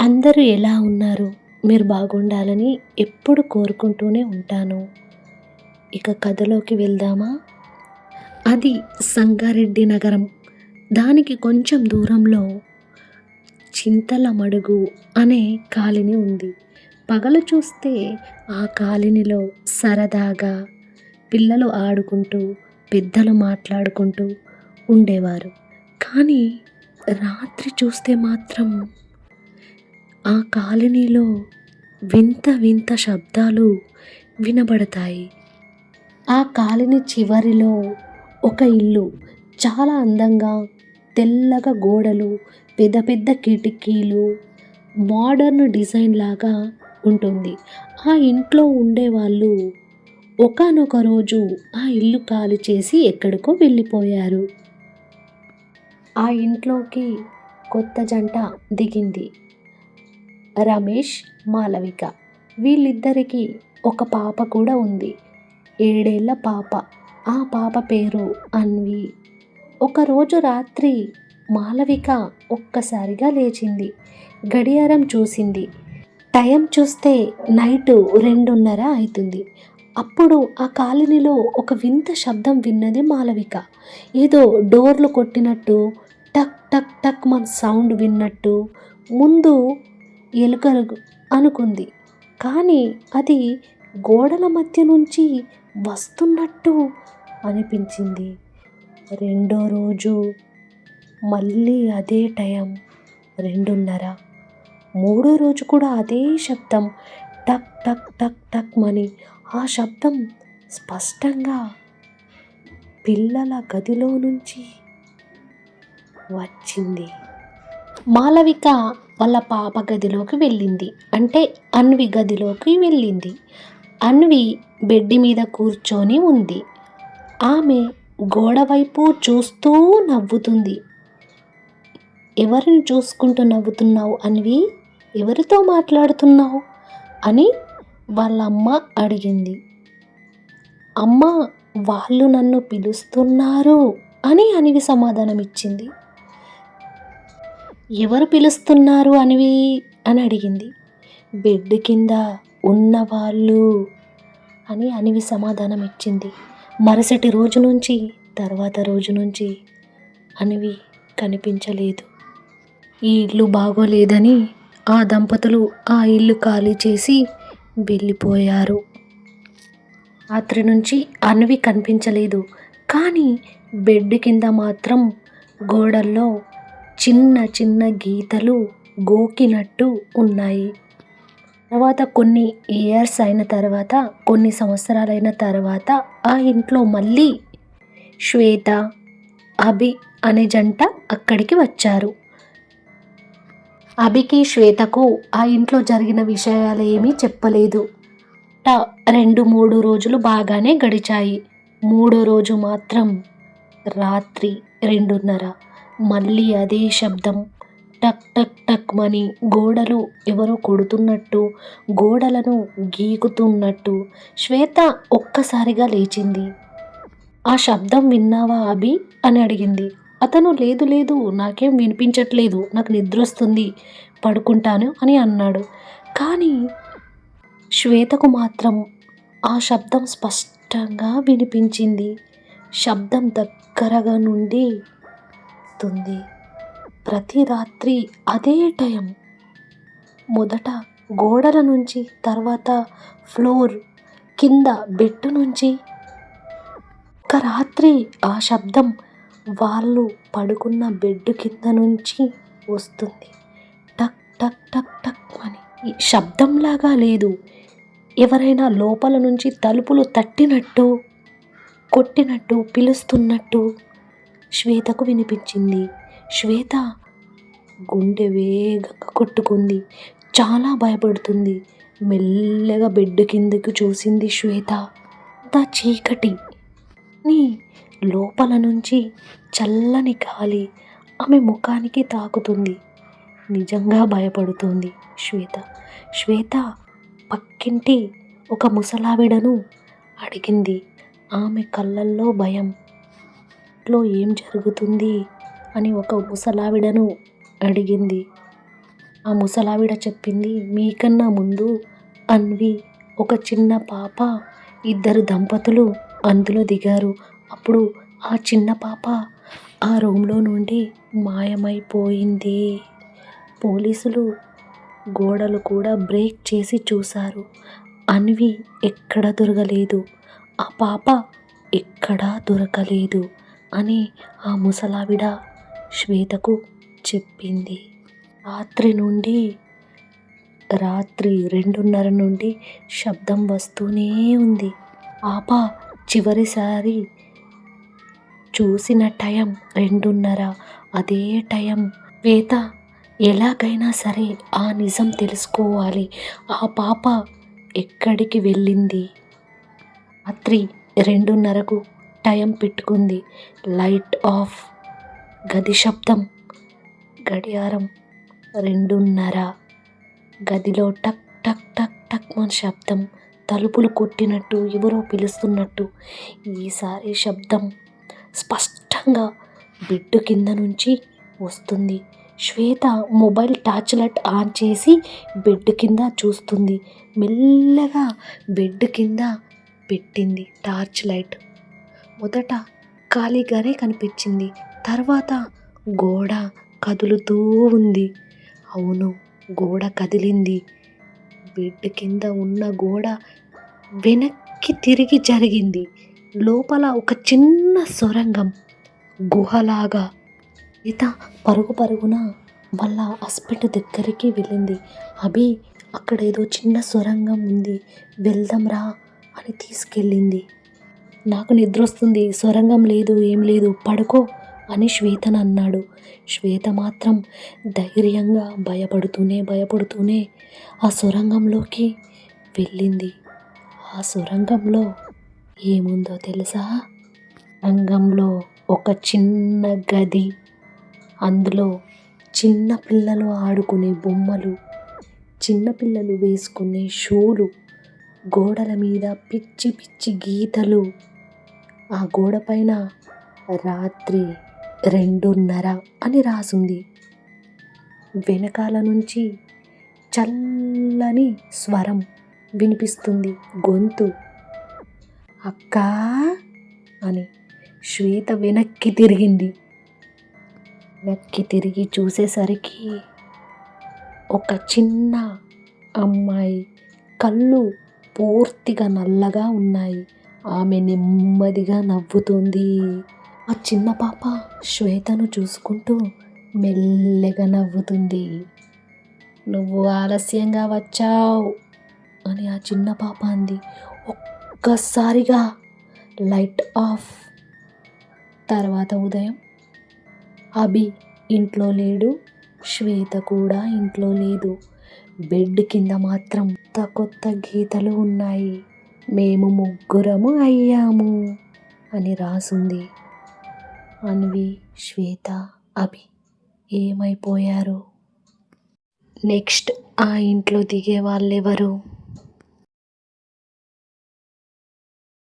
అందరూ ఎలా ఉన్నారు? మీరు బాగుండాలని ఎప్పుడు కోరుకుంటూనే ఉంటాను. ఇక కథలోకి వెళ్దామా? అది సంగారెడ్డి నగరం. దానికి కొంచెం దూరంలో చింతల మడుగు అనే కాలనీ ఉంది. పగలు చూస్తే ఆ కాలనీలో సరదాగా పిల్లలు ఆడుకుంటూ పెద్దలు మాట్లాడుకుంటూ ఉండేవారు. కానీ రాత్రి చూస్తే మాత్రం ఆ కాలనీలో వింత వింత శబ్దాలు వినబడతాయి. ఆ కాలనీ చివరిలో ఒక ఇల్లు చాలా అందంగా తెల్లగా గోడలు పెద్ద పెద్ద కిటికీలు మోడర్న్ డిజైన్ లాగా ఉంటుంది. ఆ ఇంట్లో ఉండేవాళ్ళు ఒకానొక రోజు ఆ ఇల్లు ఖాళీ చేసి ఎక్కడికో వెళ్ళిపోయారు. ఆ ఇంట్లోకి కొత్త జంట దిగింది. రమేష్ మాలవిక వీళ్ళిద్దరికీ ఒక పాప కూడా ఉంది. ఏడేళ్ళ పాప. ఆ పాప పేరు అన్వి. ఒకరోజు రాత్రి మాలవిక ఒక్కసారిగా లేచింది. గడియారం చూసింది. టైం చూస్తే నైట్ రెండున్నర అవుతుంది అప్పుడు ఆ కాలనీలో ఒక వింత శబ్దం విన్నది మాలవిక ఏదో డోర్లు కొట్టినట్టు టక్ టక్ టక్ మన సౌండ్ విన్నట్టు ముందు ఎలుకలు అనుకుంది. కానీ అది గోడల మధ్య నుంచి వస్తున్నట్టు అనిపించింది. రెండో రోజు మళ్ళీ అదే టైం రెండున్నర. మూడో రోజు కూడా అదే శబ్దం టక్ టక్ టక్ టక్ మని ఆ శబ్దం స్పష్టంగా పిల్లల గదిలో నుంచి వచ్చింది. మాలవిక వాళ్ళ పాప గదిలోకి వెళ్ళింది. అంటే అన్వి గదిలోకి వెళ్ళింది. అన్వి బెడ్ మీద కూర్చొని ఉంది. ఆమె గోడ వైపు చూస్తూ నవ్వుతుంది. ఎవరిని చూసుకుంటూ నవ్వుతున్నావు అన్వి? ఎవరితో మాట్లాడుతున్నావు? అని వాళ్ళ అమ్మ అడిగింది. అమ్మ వాళ్ళు నన్ను పిలుస్తున్నారు అని అనివి సమాధానం ఇచ్చింది ఎవరు పిలుస్తున్నారు అనివి అని అడిగింది. బెడ్ కింద ఉన్నవాళ్ళు అని అనివి సమాధానం ఇచ్చింది. మరుసటి రోజు నుంచి తర్వాత రోజు నుంచి అనివి కనిపించలేదు. ఈ ఇల్లు బాగోలేదని ఆ దంపతులు ఆ ఇల్లు ఖాళీ చేసి వెళ్ళిపోయారు. రాత్రి నుంచి అన్వి కనిపించలేదు. కానీ బెడ్ కింద మాత్రం గోడల్లో చిన్న చిన్న గీతలు గోకినట్టు ఉన్నాయి. తర్వాత కొన్ని ఇయర్స్ అయిన తర్వాత కొన్ని సంవత్సరాలైన తర్వాత ఆ ఇంట్లో మళ్ళీ శ్వేత అభి అనే జంట అక్కడికి వచ్చారు. అభికి శ్వేతకు ఆ ఇంట్లో జరిగిన విషయాలు ఏమీ చెప్పలేదు. రెండు మూడు రోజులు బాగానే గడిచాయి. మూడో రోజు మాత్రం రాత్రి రెండున్నర. మళ్ళీ అదే శబ్దం. టక్ టక్ టక్ మని గోడలు ఎవరో కొడుతున్నట్టు గోడలను గీకుతున్నట్టు శ్వేత ఒక్కసారిగా లేచింది. ఆ శబ్దం విన్నావా అభి? అని అడిగింది. అతను లేదు లేదు నాకేం వినిపించట్లేదు నాకు నిద్ర వస్తుంది పడుకుంటాను అని అన్నాడు. కానీ శ్వేతకు మాత్రం ఆ శబ్దం స్పష్టంగా వినిపించింది. శబ్దం దగ్గరగా నుండి వస్తుంది. ప్రతి రాత్రి అదే టైం. మొదట గోడల నుంచి తర్వాత ఫ్లోర్ కింద బెడ్ నుంచి. ఒక రాత్రి ఆ శబ్దం వాళ్ళు పడుకున్న బెడ్ కింద నుంచి వస్తుంది. టక్ టక్ టక్ టక్ అని. ఈ శబ్దంలాగా లేదు. ఎవరైనా లోపల నుంచి తలుపులు తట్టినట్టు కొట్టినట్టు పిలుస్తున్నట్టు. శ్వేతకు వినిపించింది. శ్వేత గుండె వేగంగా కొట్టుకుంది. చాలా భయపడుతుంది. మెల్లగా బెడ్ కిందకు చూసింది శ్వేత. అంతా చీకటి. నీ లోపల నుంచి చల్లని గాలి ఆమె ముఖానికి తాకుతుంది. నిజంగా భయపడుతుంది శ్వేత. శ్వేత పక్కింటి ఒక ముసలావిడను అడిగింది. ఆమె కళ్ళల్లో భయం. ఇంట్లో ఏం జరుగుతుంది అని ఒక ముసలావిడను అడిగింది. ఆ ముసలావిడ చెప్పింది మీకన్నా ముందు అన్వి ఒక చిన్న పాప ఇద్దరు దంపతులు అందులో దిగారు. అప్పుడు ఆ చిన్న పాప ఆ రూమ్లో నుండి మాయమైపోయింది. పోలీసులు గోడలు కూడా బ్రేక్ చేసి చూశారు. అన్వి ఎక్కడ దొరకలేదు. ఆ పాప ఎక్కడా దొరకలేదు. అని ఆ ముసలావిడ శ్వేతకు చెప్పింది. రాత్రి నుండి రాత్రి రెండున్నర నుండి శబ్దం వస్తూనే ఉంది. పాప చివరిసారి చూసిన టైం రెండున్నర. అదే టైం. శ్వేత ఎలాగైనా సరే ఆ నిజం తెలుసుకోవాలి. ఆ పాప ఎక్కడికి వెళ్ళింది? రాత్రి రెండున్నరకు టైం పెట్టుకుంది. Light off. గది శబ్దం. గడియారం రెండున్నర. గదిలో టక్ టక్ టక్ టక్ మన శబ్దం. తలుపులు కొట్టినట్టు ఎవరో పిలుస్తున్నట్టు. ఈసారి శబ్దం స్పష్టంగా బిడ్డు కింద నుంచి వస్తుంది. Shweta mobile torch light on చేసి బెడ్ కింద చూస్తుంది. మెల్లగా బెడ్ కింద పెట్టింది టార్చ్ లైట్ మొదట ఖాళీగానే కనిపించింది. తర్వాత గోడ కదులుతూ ఉంది. అవును గోడ కదిలింది. బెడ్ కింద ఉన్న గోడ వెనక్కి తిరిగి జరిగింది. లోపల ఒక చిన్న సొరంగం. గుహలాగా. ఈత పరుగు పరుగున వాళ్ళ హస్బెండ్ దగ్గరికి వెళ్ళింది. అభి అక్కడ ఏదో చిన్న సొరంగం ఉంది. వెళ్దాంరా అని తీసుకెళ్ళింది. నాకు నిద్ర వస్తుంది సొరంగం లేదు ఏం లేదు పడుకో అని శ్వేతను అన్నాడు. శ్వేత మాత్రం ధైర్యంగా భయపడుతూనే భయపడుతూనే ఆ సొరంగంలోకి వెళ్ళింది. ఆ సొరంగంలో ఏముందో తెలుసా? రంగంలో ఒక చిన్న గది అందులో చిన్న పిల్లలు ఆడుకునే బొమ్మలు చిన్నపిల్లలు వేసుకునే షూలు గోడల మీద పిచ్చి పిచ్చి గీతలు ఆ గోడ పైన రాత్రి రెండున్నర అని రాసుంది. వెనకాల నుంచి చల్లని స్వరం వినిపిస్తుంది. గొంతు అక్కా అని శ్వేత వెనక్కి తిరిగింది. వెనక్కి తిరిగి చూసేసరికి ఒక చిన్న అమ్మాయి కళ్ళు పూర్తిగా నల్లగా ఉన్నాయి. ఆమె నెమ్మదిగా నవ్వుతుంది. ఆ చిన్న పాప శ్వేతను చూసుకుంటూ మెల్లగా నవ్వుతుంది. నువ్వు ఆలస్యంగా వచ్చావు అని ఆ చిన్న పాప అంది. ఒక్కసారిగా లైట్ ఆఫ్. తర్వాత ఉదయం అభి ఇంట్లో లేడు శ్వేత కూడా ఇంట్లో లేదు. బెడ్ కింద మాత్రం కొత్త కొత్త గీతలు ఉన్నాయి. మేము ముగ్గురము అయ్యాము అని రాసుంది. అన్వి శ్వేత అభి ఏమైపోయారు? నెక్స్ట్ ఆ ఇంట్లో దిగే వాళ్ళెవరు